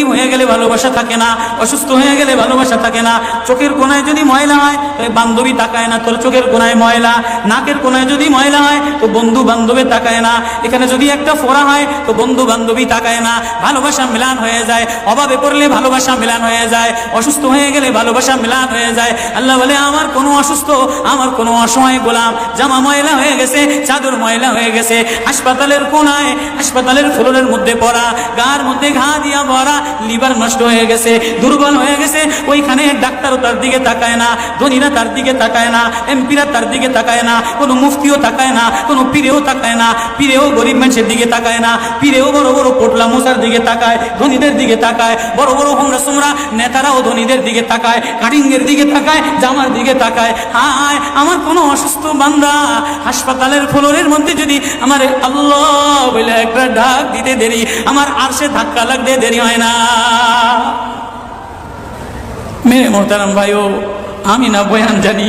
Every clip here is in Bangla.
গরিব হয়ে গেলে ভালোবাসা থাকে না, অসুস্থ হয়ে গেলে ভালোবাসা থাকে না। চোখের কোনায় যদি ময়লা হয়, তো বান্ধবী তাকায় না, তোর চোখের কোনায় ময়লা। নাকের কোনায় যদি ময়লা হয়, তো বন্ধু বান্ধবী তাকায় না। এখানে যদি একটা ফোড়া হয়, তো বন্ধু বান্ধবী তাকায় না। ভালোবাসা মিলান হয়ে যায়, অভাবে পড়লে ভালোবাসা মিলান হয়ে যায়, অসুস্থ হয়ে গেলে ভালোবাসা মিলান হয়ে যায়। আল্লাহ বলে, আমার কোনো অসুস্থ, আমার কোনো অসহায় গোলাম। জামা ময়লা হয়ে গেছে, চাদর ময়লা হয়ে গেছে। হাসপাতালের কোনায় হাসপাতালের ফ্লোরের মধ্যে পড়া, গার মধ্যে ঘা দিয়া ভরা লিভার নষ্ট হয়ে গেছে, দুর্বল হয়ে গেছে, ওইখানে ডাক্তারও তার দিকে তাকায় না, ধনীরা তার দিকে তাকায় না, এমপিরা তার দিকে তাকায় না, কোনো মুফতিও তাকায় না, কোনো পীরেও তাকায় না, পীরেও গরিব মানুষের দিকে তাকায় না, পীরেও বড় বড় পোটলা মশার দিকে তাকায়, ধনীদের দিকে তাকায়, বড় বড় হোমরা সোমরা নেতারাও ধনীদের দিকে তাকায় কাটিংয়ের দিকে তাকায়, জামার দিকে তাকায়। হায়, আমার কোনো অসুস্থ বান্দা হাসপাতালের ফ্লোরের মধ্যে যদি আমার আল্লাহ বলে একটা ডাক দিতে দেরি, আমার আর সে ধাক্কা লাগতে দেরি হয় না। মেরে মোহতারাম ভাইও আমি না বয়ান জানি।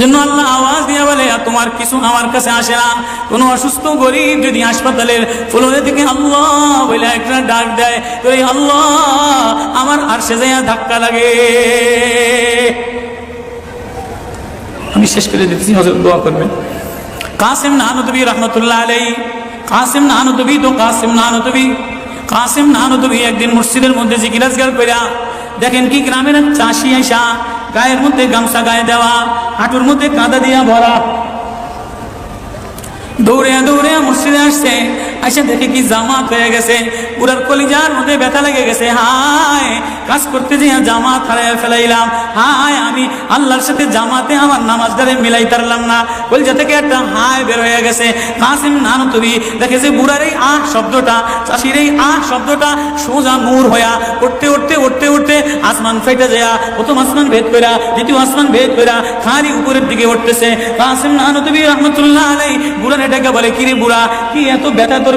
জন্য আল্লাহ আওয়াজ দিয়ে বলে, "আর তোমার কিছু আমার কাছে আসে না। কোনো অসুস্থ গরিব যদি হাসপাতালের ফ্লোরে থেকে আল্লাহ বলে একটা ডাক দেয় তো এই আল্লাহ, আমার আর সে যাইয়া ধাক্কা লাগে। আমি শেষ করে দিতেছি, হজরত দোয়া করবেন। কাসিম নানুতবি রহমতুল্লাহ আলাই কাসিম নানুতবি তো কাসিম নানুতবি। কাসিম নানুতবি একদিন মসজিদের মধ্যে জিকিরাজগার কইরা, দেখেন কি গ্রামের চাষি আইসা গায়ের মধ্যে গামছা গায়ে দেওয়া হাঁটুর মধ্যে কাঁদা দিয়া ভরা। দৌড়ে দৌড়ে মসজিদে আসছে আইসা দেখে কি জামাত হয়ে গেছে। পুরার কলিজার মধ্যে ব্যথা লেগে গেছে। হায়, কাজ করতে যে জামাত হারাই ফেলাইলাম। হায়, আমি আল্লাহর সাথে জামাতে আমার নামাজদারে মিলাই তারলাম না। কলিজা থেকে একটা হায় বের হয়ে গেছে। কাসিম নানু তুমি দেখেছে বুড়ার এই আহ শব্দটা, চাষির এই আহ শব্দটা সোজা নূর হইয়া উঠতে উঠতে উঠতে উঠতে আসমান ফেটে যায়, প্রথম আসমান ভেদ কইরা, দ্বিতীয় আসমান ভেদ কইরা খালি উপরের দিকে উঠতেছে। কাসিম নানু তুমি রহমতুল্লাহ আলাই বুড়ার এটাকে বলে, কিরে বুড়া, কি এত ব্যথা তোর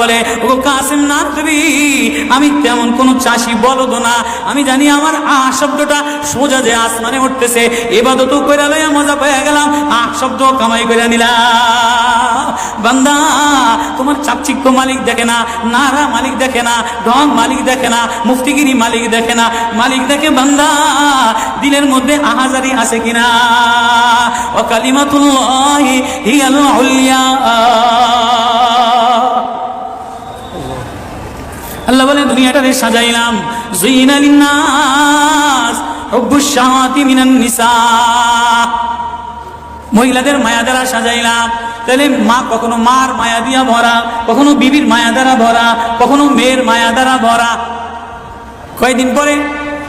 বলে ও আমি তেমন কোনো চাষি বলদ না। আমি জানি আমার আহ শব্দটা সোজা যে আসমানে উঠতেছে। এবাদত করে লইয়া মজা পেয়ে গেলাম আহ শব্দ কামাই করে নিলাম। বান্দা, তোমার চাকচিক্য মালিক দেখে না, নারা মালিক দেখে না, ঢং মালিক দেখে না, মুফতিগিরি মালিক দেখে না। মালিক দেখে বান্দা, দিলের মধ্যে আহাজারি আছে কিনা? ও কালিমাতুল্লাহ হিয়াল উলিয়া দুনিয়াটারে সাজাইলাম। মহিলাদের মায়া দ্বারা সাজাইলাম। তাহলে মা কখনো মার মায়া দিয়া ভরা, কখনো বিবির মায়া দ্বারা ভরা, কখনো মেয়ের মায়া দ্বারা ভরা। কয়দিন পরে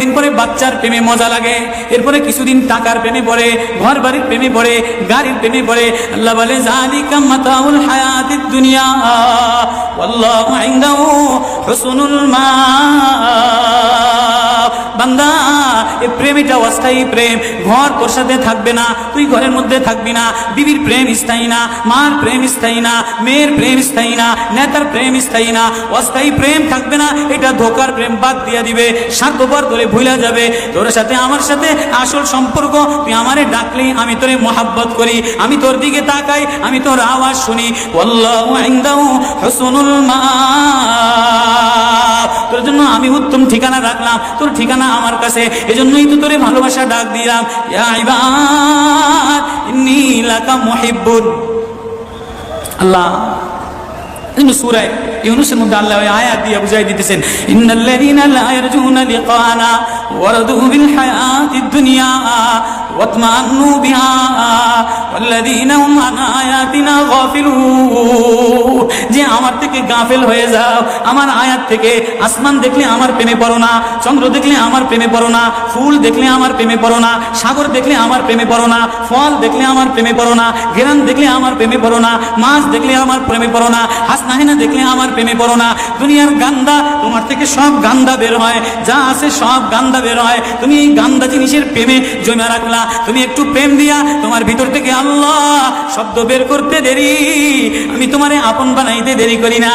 কয়েকদিন পরে বাচ্চার প্রেমে মজা লাগে? এরপরে কিছুদিন টাকার প্রেমে পড়ে ঘর বাড়ির প্রেমে পড়ে, গাড়ির প্রেমে পড়ে। আল্লাহ বলে জালিকা মাতাউল হায়াতিদ দুনিয়া আল্লাহ হুসনুল মা বান্দা এ প্রেম এটা অস্থায়ী প্রেম। ঘর তোর সাথে থাকবে না, তুই ঘরের মধ্যে থাকবি না। বিবির প্রেম স্থায়ী না, মার প্রেম স্থায়ী না, মেয়ের প্রেম স্থায়ী না, নেতার প্রেম স্থায়ী না। অস্থায়ী প্রেম থাকবে না, এটা ধোকার প্রেম বাদ দিয়ে দিবে। স্বার্থপর তোরে ভুলা যাবে। তোর সাথে, আমার সাথে আসল সম্পর্ক, তুই আমারে ডাকলি, আমি তোরে মোহাব্বত করি। আমি তোর দিকে তাকাই, আমি তোর আওয়াজ শুনি। মা তোর জন্য আমি উত্তম ঠিকানা রাখলাম, তোর ঠিকানা আমার কাছে। এজন্যই তো তোরে ভালোবাসা ডাক দিলাম। নীলাকা মহিবুল আল্লাহ সুরায় ইউনুসের মধ্যে আল্লাহ আয়াত দিয়ে বুঝাই দিতেছেন, ইন্নাল্লাযীনা লা ইয়ারজুনা লিকানা ওয়ারাদু বিল হায়াতিদ দুনিয়া ওয়াতমান্নু বিহা ওয়াল্লাযীনা হুম আন আয়াতিনা গাফিলুন। যে আমার থেকে গাফেল হয়ে যাও, আমার আয়াত থেকে আসমান দেখলে আমার প্রেমে পড়ো না, চন্দ্র দেখলে আমার প্রেমে পড়ো না, ফুল দেখলে আমার প্রেমে পড়ো না, সাগর দেখলে আমার প্রেমে পড়ো না, ফল দেখলে আমার প্রেমে পড়ো না গেরান দেখলে আমার প্রেমে পড়ো না, মাছ দেখলে আমার প্রেমে পড়ো না, হাসনাহিনা দেখলে আমার প্রেমে পড়ো না। দুনিয়ার গান্দা তোমার থেকে সব গান্দা বের হয়। যা আছে সব গান্দা বের হয়। তুমি এই গান্দা জিনিসের প্রেমে জমে রাখলা। তুমি একটু প্রেম দিয়া তোমার ভিতর থেকে আল্লাহ শব্দ বের করতে দেরি। আমি তোমারে আপন বানাইতে দেরি করি না।